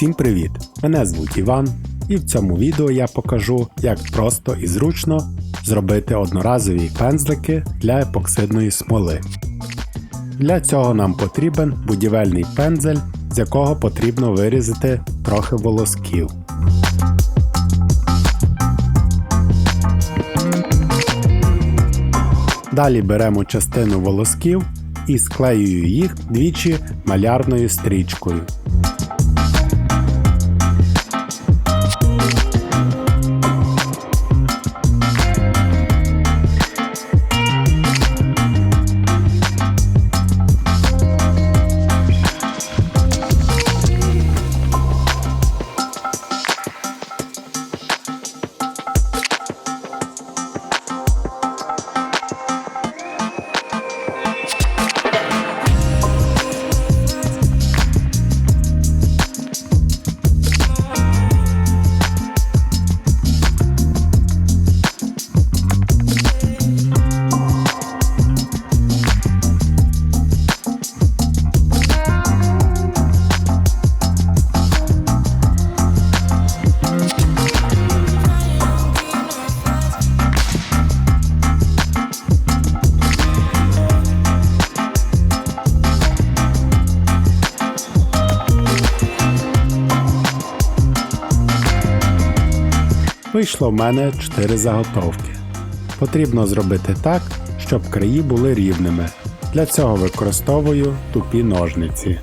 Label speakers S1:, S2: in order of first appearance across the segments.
S1: Всім привіт! Мене звуть Іван, і в цьому відео я покажу, як просто і зручно зробити одноразові пензлики для епоксидної смоли. Для цього нам потрібен будівельний пензель, з якого потрібно вирізати трохи волосків. Далі беремо частину волосків і склеюю їх двічі малярною стрічкою. Вийшло в мене 4 заготовки. Потрібно зробити так, щоб краї були рівними. Для цього використовую тупі ножниці.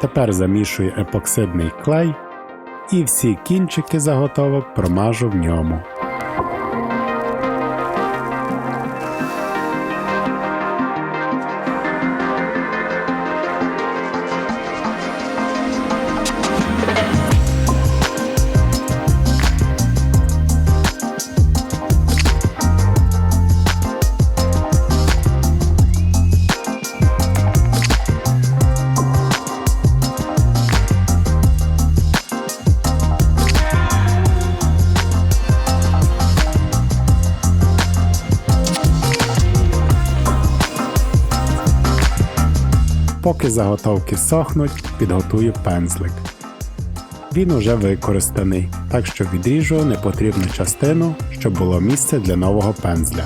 S1: Тепер замішую епоксидний клей і всі кінчики заготовок промажу в ньому. Поки заготовки сохнуть, підготую пензлик. Він уже використаний, так що відріжу непотрібну частину, щоб було місце для нового пензля.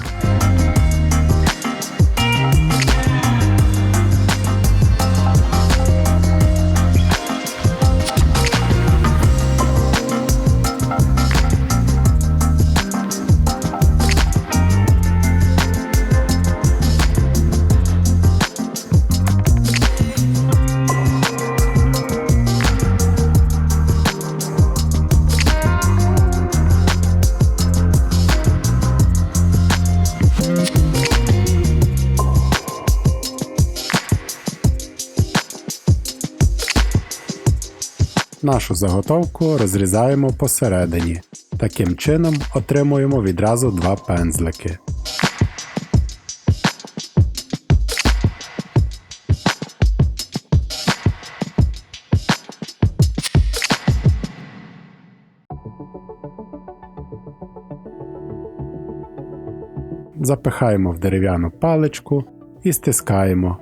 S1: Нашу заготовку розрізаємо посередині. Таким чином отримуємо відразу два пензлики. Запихаємо в дерев'яну паличку і стискаємо.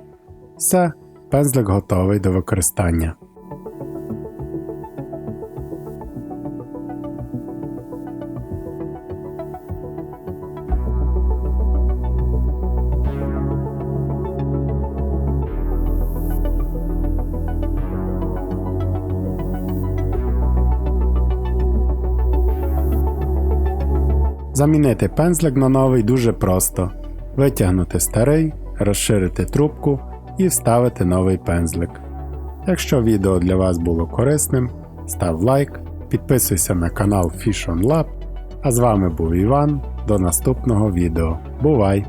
S1: Все, пензлик готовий до використання. Замінити пензлик на новий дуже просто. Витягнути старий, розширити трубку і вставити новий пензлик. Якщо відео для вас було корисним, став лайк, підписуйся на канал Fish on Lab. А з вами був Іван. До наступного відео. Бувай!